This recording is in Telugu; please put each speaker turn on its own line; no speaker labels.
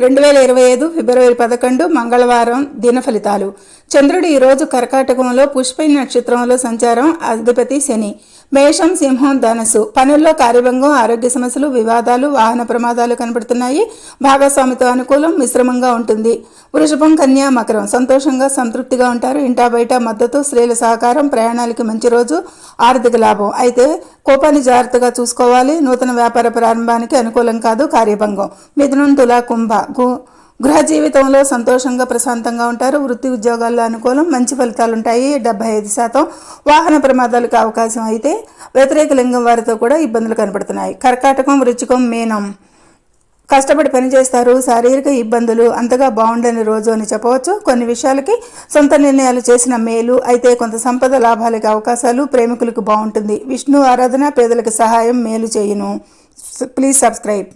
రెండు వేల ఇరవై ఐదు ఫిబ్రవరి పదకొండు మంగళవారం దిన ఫలితాలు. చంద్రుడు ఈరోజు కర్కాటకంలో పుష్ప నక్షత్రంలో సంచారం అధిపతి శని. మేషం సింహం ధనస్సు. పనుల్లో కార్యభంగం ఆరోగ్య సమస్యలు వివాదాలు వాహన ప్రమాదాలు కనబడుతున్నాయి భాగస్వామితో అనుకూలం మిశ్రమంగా ఉంటుంది. వృషభం కన్యా మకరం. సంతోషంగా సంతృప్తిగా ఉంటారు. ఇంటా బయట మద్దతు స్త్రీల సహకారం ప్రయాణాలకి మంచి రోజు ఆర్థిక లాభం. అయితే కోపాన్ని జాగ్రత్తగా చూసుకోవాలి. నూతన వ్యాపార ప్రారంభానికి అనుకూలం కాదు కార్యభంగం. మిథునం తుల కుంభ. గు గృహ జీవితంలో సంతోషంగా ప్రశాంతంగా ఉంటారు. వృత్తి ఉద్యోగాల్లో అనుకూలం మంచి ఫలితాలు ఉంటాయి డెబ్బై ఐదు శాతం వాహన ప్రమాదాలకు అవకాశం అయితే వ్యతిరేక లింగం వారితో కూడా ఇబ్బందులు కనపడుతున్నాయి. కర్కాటకం వృచ్చికం మీనం. కష్టపడి పనిచేస్తారు శారీరక ఇబ్బందులు అంతగా బాగుండని రోజు అని చెప్పవచ్చు. కొన్ని విషయాలకి సొంత నిర్ణయాలు చేసిన మేలు అయితే కొంత సంపద లాభాలకి అవకాశాలు ప్రేమికులకు బాగుంటుంది. విష్ణు ఆరాధన పేదలకు సహాయం మేలు చేయును. Please subscribe.